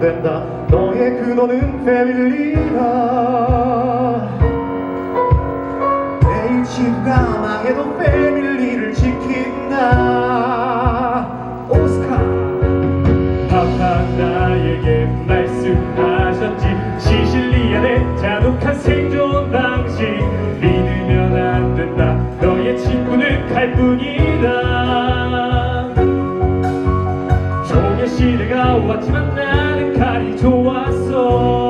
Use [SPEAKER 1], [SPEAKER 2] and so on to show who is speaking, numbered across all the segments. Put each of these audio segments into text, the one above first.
[SPEAKER 1] 된다. 너의 근원은 패밀리다 내일 지구가 망해도 패밀리를 지킨다. 오스카.
[SPEAKER 2] 파파 나에게 말씀하셨지. 시실리안의 잔혹한 생존 방식. 믿으면 안 된다. 너의 친구는 칼뿐이다. 종의 시대가 왔지만 칼이 좋았어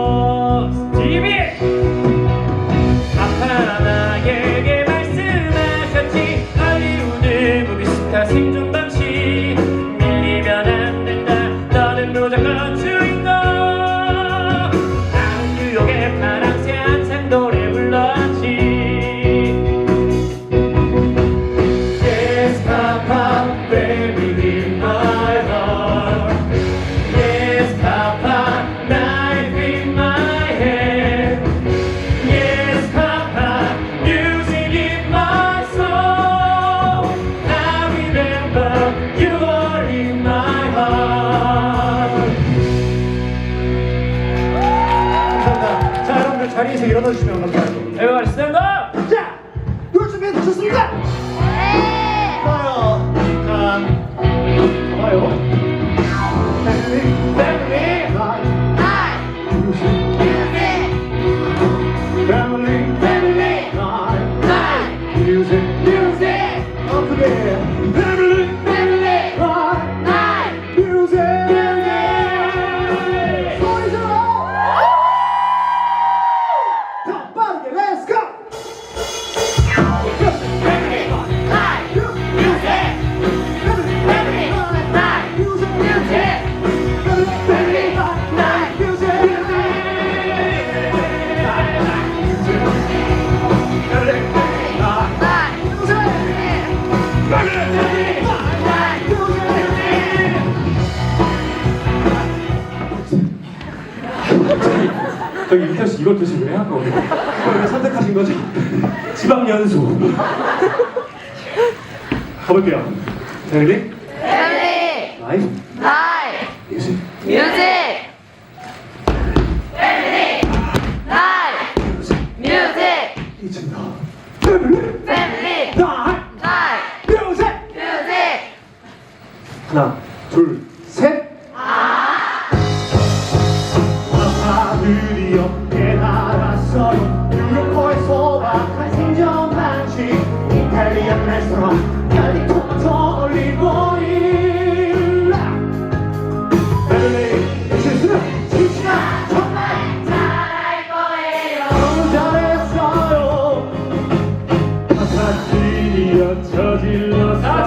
[SPEAKER 1] Herkese göre tanışmayalım.
[SPEAKER 2] Evet, stand up! 저 지방 연수. 가볼게요. 레디? 라이브. 뮤직.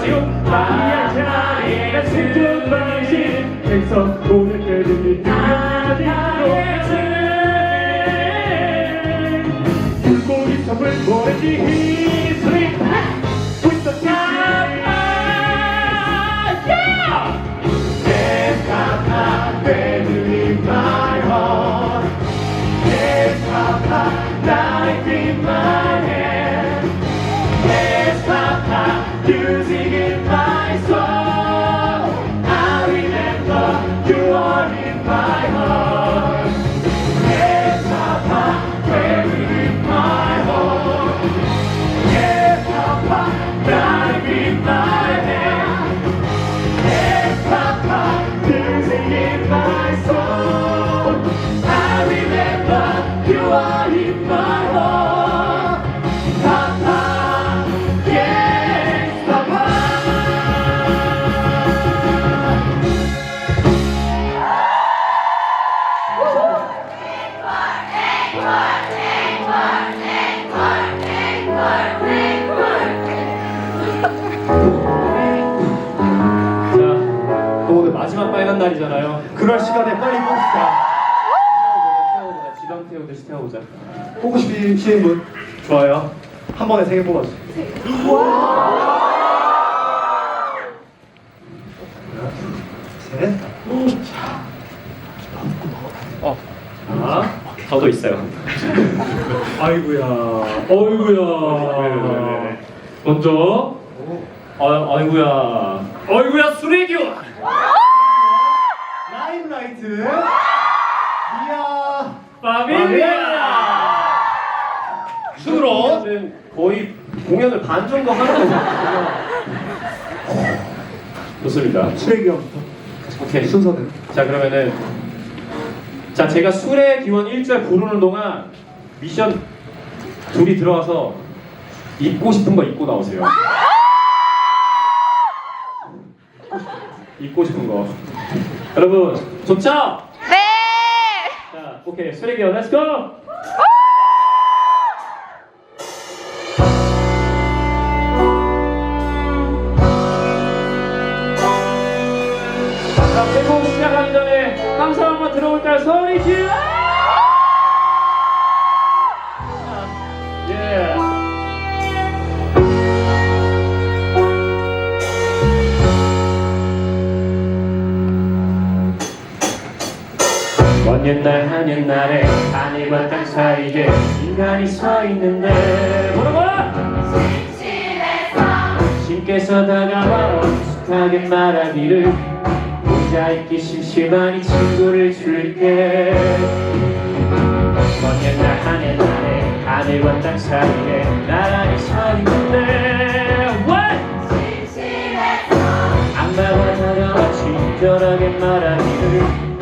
[SPEAKER 2] 저질러서 지금 마리아 자리가 생존 방식 행성 오늘 때들이 불고기 첩을 뭐랬지 날이잖아요.
[SPEAKER 1] 그럴 시간에 빨리 봅시다.
[SPEAKER 2] 태워보자, 지방 태우듯이 태워보자.
[SPEAKER 1] 보고 싶으신 분
[SPEAKER 2] 좋아요.
[SPEAKER 1] 한 번에 세 개 뽑아주세요. 셋.
[SPEAKER 2] 어. 자, 저도 있어요. 아이구야. 어이구야.
[SPEAKER 1] 네네네네.
[SPEAKER 2] 먼저, 아, 아이구야. 어이구야 수레기요.
[SPEAKER 3] 라임라이트. 이야.
[SPEAKER 2] 파밀리아.
[SPEAKER 3] 순으로.
[SPEAKER 2] 거의 공연을 반 정도 하는 거죠. 좋습니다.
[SPEAKER 3] 수레기 형부터.
[SPEAKER 2] 오케이.
[SPEAKER 3] 순서는.
[SPEAKER 2] 자 그러면은 자 제가 술의 기원 1절 부르는 동안 미션 둘이 들어가서 입고 싶은 거 입고 나오세요. 입고 싶은 거. 여러분 좋죠?
[SPEAKER 4] 네!
[SPEAKER 2] 자 오케이 기원 렛츠고! 사이에 인간이 서 있는데 뭐라고?
[SPEAKER 4] 심심해서
[SPEAKER 2] 신께서 다가와 익숙하게 말하기를 혼자 있기 심심하니 친구를 줄게 먼 옛날 한 옛날에 하늘과 땅 사이에 나란히 서 있는데 What?
[SPEAKER 4] 심심해서
[SPEAKER 2] 악마가 다가와 친절하게 말하기를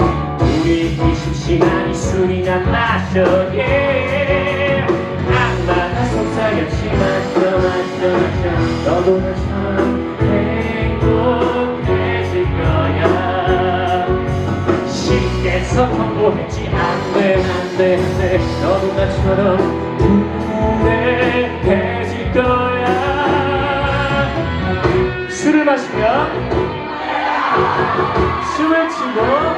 [SPEAKER 2] 심심하니 술이나 마셔 yeah. 악마가 속삭였지 마셔 마셔 마셔. 너도 나처럼 행복해질 거야. 신께서 경고했지. 안돼 안돼 안돼. 너도 나처럼 우울해질 거야. 술을 마시면 숨을 치고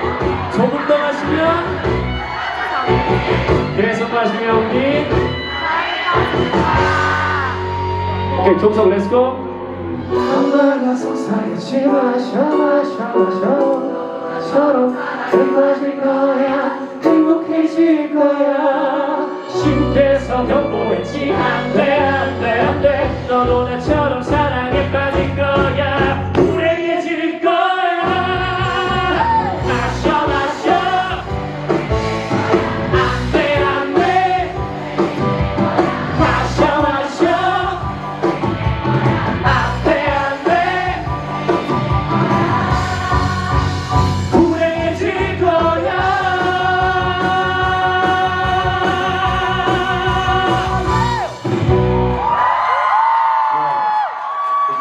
[SPEAKER 2] 마시면 우리 오케이 종석 렛츠고
[SPEAKER 1] 엄마가 속삭이지 마셔 마셔 마셔. 서로 행복해질 거야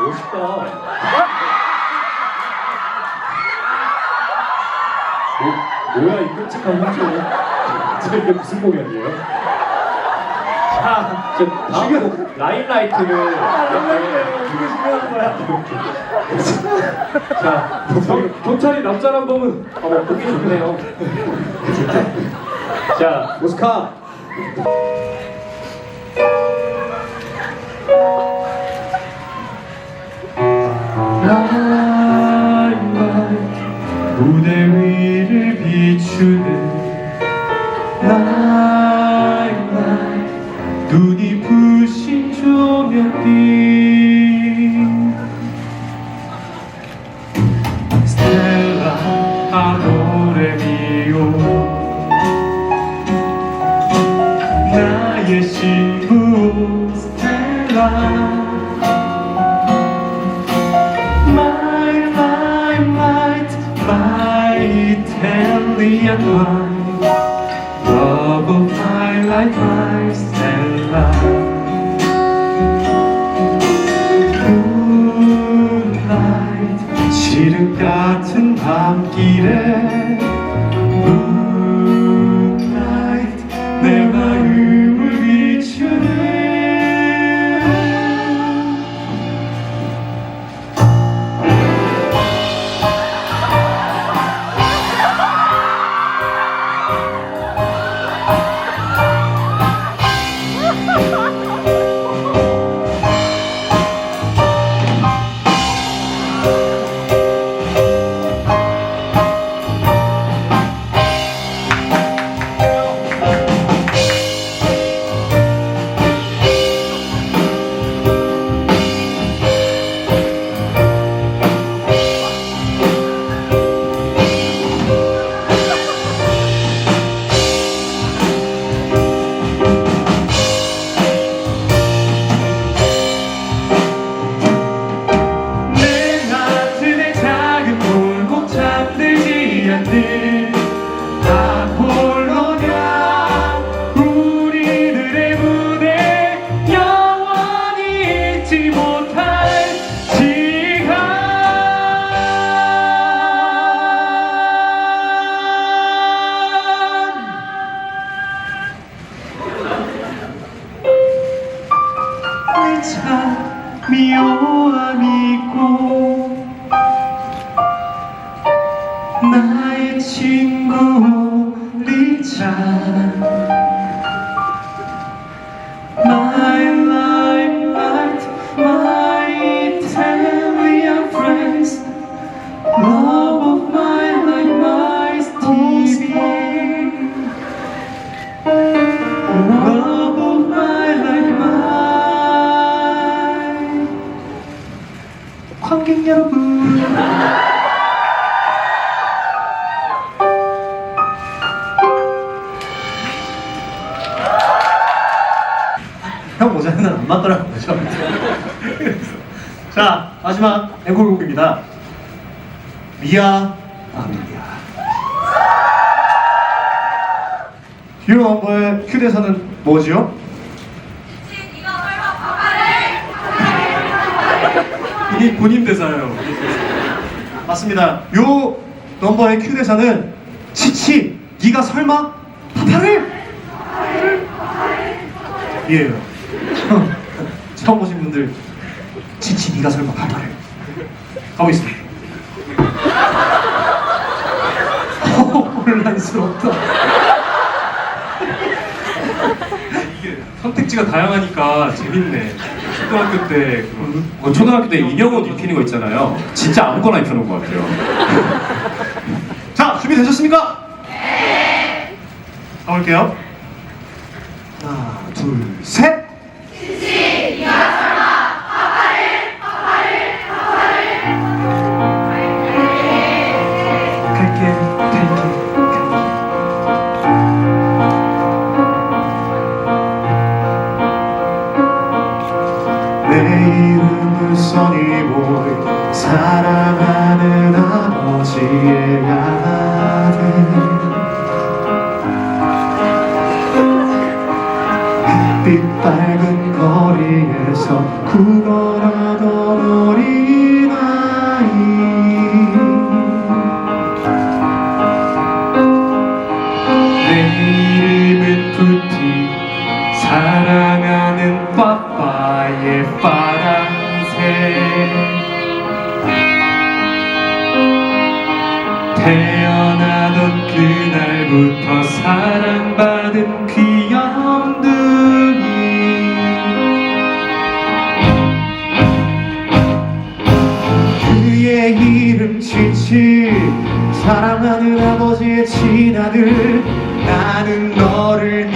[SPEAKER 2] 멋있다. 뭐, 뭐야 이 끔찍한 홍조? 저 이게 무슨 공연이에요? 자, 저 다음 곡 라임라이트를
[SPEAKER 3] 이게 중요한 거야.
[SPEAKER 2] 자, 경- 경찰이 남자란 범은 어, 뭐 보기 좋네요. 자,
[SPEAKER 3] 오스카.
[SPEAKER 1] 무대 위를 비추는 now. 미아 아밀리아. 듀오 넘버의 큐 대사는 뭐지요?
[SPEAKER 5] 이거 설마 바바를
[SPEAKER 6] 이게 본인 대사예요.
[SPEAKER 1] 맞습니다. 요 넘버의 큐 대사는 치치 네가 설마 파파를 이에요. 처음 보신 분들 치치 네가 설마 파파를 가보겠습니다. 어, 혼란스럽다.
[SPEAKER 6] 이게 선택지가 다양하니까 재밌네. 초등학교 때
[SPEAKER 2] 어, 초등학교 때 인형옷 입히는 거 있잖아요. 진짜 아무거나 입혀놓은 것 같아요.
[SPEAKER 1] 자 준비되셨습니까? 네. 가볼게요. 하나 둘 셋. 이름은 써니보이 사랑하는 아버지 치치 사랑하는 아버지의 친아들 나는 너를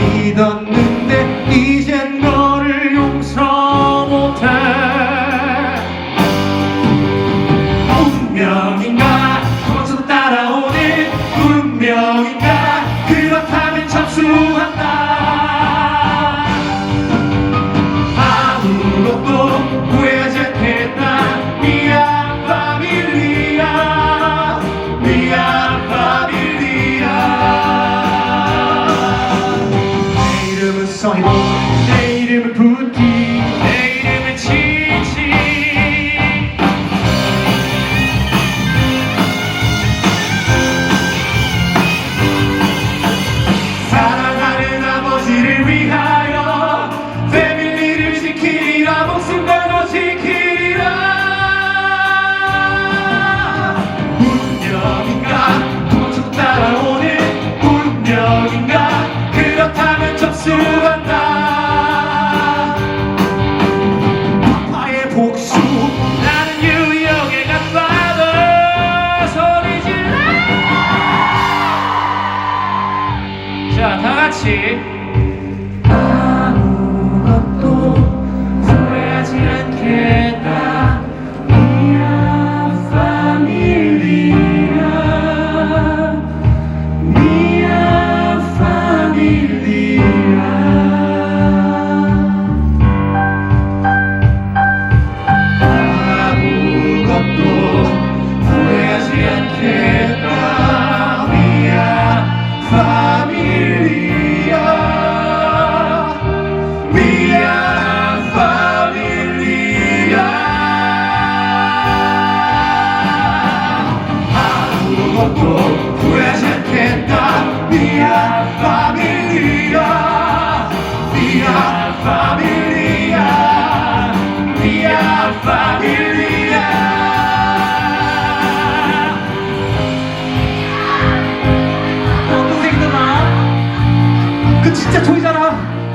[SPEAKER 1] 진짜 초이잖아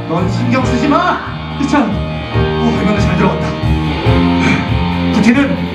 [SPEAKER 1] 넌 신경 쓰지 마. 이참 오 이번에 잘 들어갔다. 부티는